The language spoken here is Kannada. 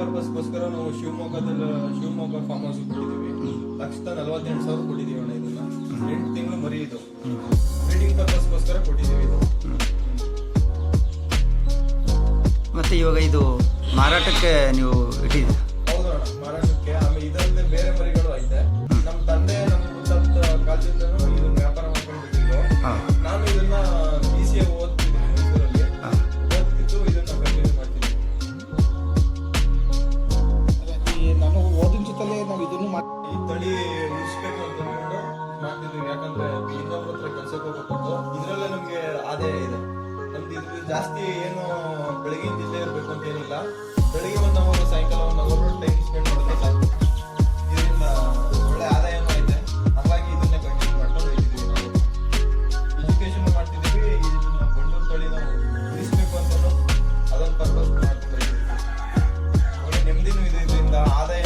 ಪರ್ಪಸ್ಗೋಸ್ಕರ ನಾವು ಶಿವಮೊಗ್ಗದಲ್ಲಿ, ಶಿವಮೊಗ್ಗ ಫಾರ್ಮ್ ಹೌಸ್ ಕೊಟ್ಟಿದ್ದೀವಿ. ಲಕ್ಷದ ನಲವತ್ತೆಂಟು ಸಾವಿರ ಕೊಟ್ಟಿದ್ದೀವಿ ಅಣ್ಣ ಇದನ್ನ. ಎಂಟು ತಿಂಗಳು ಮರಿ ಇದು. ಬ್ರೀಡಿಂಗ್ ಪರ್ಪಸ್ಗೋಸ್ಕರ ಕೊಟ್ಟಿದ್ದೀವಿ ಇದು. ಮತ್ತೆ ಇವಾಗ ಇದು ಮಾರಾಟಕ್ಕೆ ನೀವು ಇಟ್ಟಿದ್ದೀರಾ? ಈ ತಳಿ ಉಳಿಸ್ಬೇಕು ಅಂತ ಹೇಳ್ಕೊಂಡು ಮಾಡ್ತಿದ್ವಿ. ಯಾಕಂದ್ರೆ ಇನ್ನೊಬ್ರ ಹತ್ರ ಕೆಲ್ಸಕ್ಕೆ ಹೋಗ್ಬೇಕಂತ ಇದರಲ್ಲೇ ನಮಗೆ ಆದಾಯ ಇದೆ. ನಮ್ದು ಇದ್ರ ಜಾಸ್ತಿ ಏನು ಬೆಳಗಿನ ಜಿಲ್ಲೆ ಇರಬೇಕು ಅಂತ ಏನಿಲ್ಲ. ಬೆಳಿಗ್ಗೆ ಒಂದು ನಾವು ಸಾಯಂಕಾಲ ಒಂದು ಅವರ್ ಟೈಮ್ ಸ್ಪೆಂಡ್ ಮಾಡಿದ್ರೆ ಇದರಿಂದ ಒಳ್ಳೆ ಆದಾಯನೂ ಇದೆ ಹಾಗಾಗಿ ಇದನ್ನೇ ಕಂಟಿನ್ಯೂ ಮಾಡ್ಕೊಂಡು ಹೋಗ್ತಿದ್ದೀವಿ ನಾವು. ಎಜುಕೇಶನ್ ಮಾಡ್ತಿದ್ದೀವಿ. ಇದನ್ನ ಬಂಡೂರು ತಳಿ ನಾವು ಉಳಿಸ್ಬೇಕು ಅಂತ ಅದೊಂದು ಪರ್ಪಸ್ ಮಾಡ್ಕೊಂಡು ಹೋಗ್ತಿದ್ದೀವಿ ಒಳ್ಳೆ ನೆಮ್ಮದಿನೂ ಇದೆ. ಇದರಿಂದ ಆದಾಯ